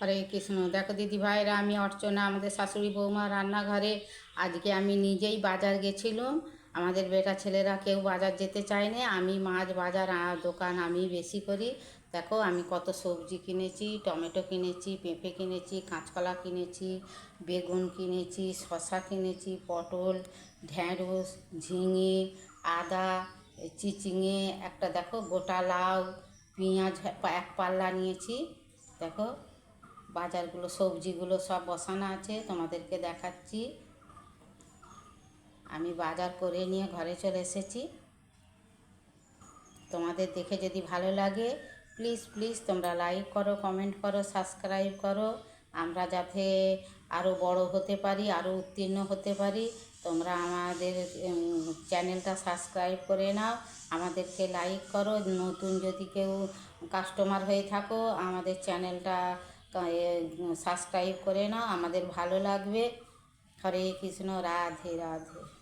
হরে কৃষ্ণ। দেখো দিদি ভাইরা আমি অর্চনা, আমাদের শাশুড়ি বৌমা রান্নাঘরে। আজকে আমি নিজেই বাজার গেছিলাম। আমাদের বেটা ছেলেরা কেউ বাজার যেতে চায় না। আমি মাছ বাজার দোকান আমি বেশি করি। দেখো আমি কত সবজি কিনেছি, টমেটো কিনেছি, পেঁপে কিনেছি, কাঁচকলা কিনেছি, বেগুন কিনেছি, শসা কিনেছি, পটল ঢ্যাঁড়স ঝিঙে, আদা, চিচিঙে, একটা দেখো গোটা লাউ, পেঁয়াজ, এক পাল্লা নিয়েছি। দেখো বাজারগুলো, সবজিগুলো সব বসানো আছে, তোমাদেরকে দেখাচ্ছি। আমি বাজার করে নিয়ে ঘরে চলে এসেছি। তোমাদের দেখে যদি ভালো লাগে প্লিজ প্লিজ তোমরা লাইক করো কমেন্ট করো সাবস্ক্রাইব করো। আমরা যাতে আরও বড় হতে পারি আরও উত্তীর্ণ হতে পারি, তোমরা আমাদের চ্যানেলটা সাবস্ক্রাইব করে নাও। আমাদেরকে লাইক করো। নতুন যদি কেউ কাস্টমার হয়ে থাকো, আমাদের চ্যানেলটা সাবস্ক্রাইব করে নাও আমাদের ভালো লাগবে। হরে কৃষ্ণ রাধে রাধে।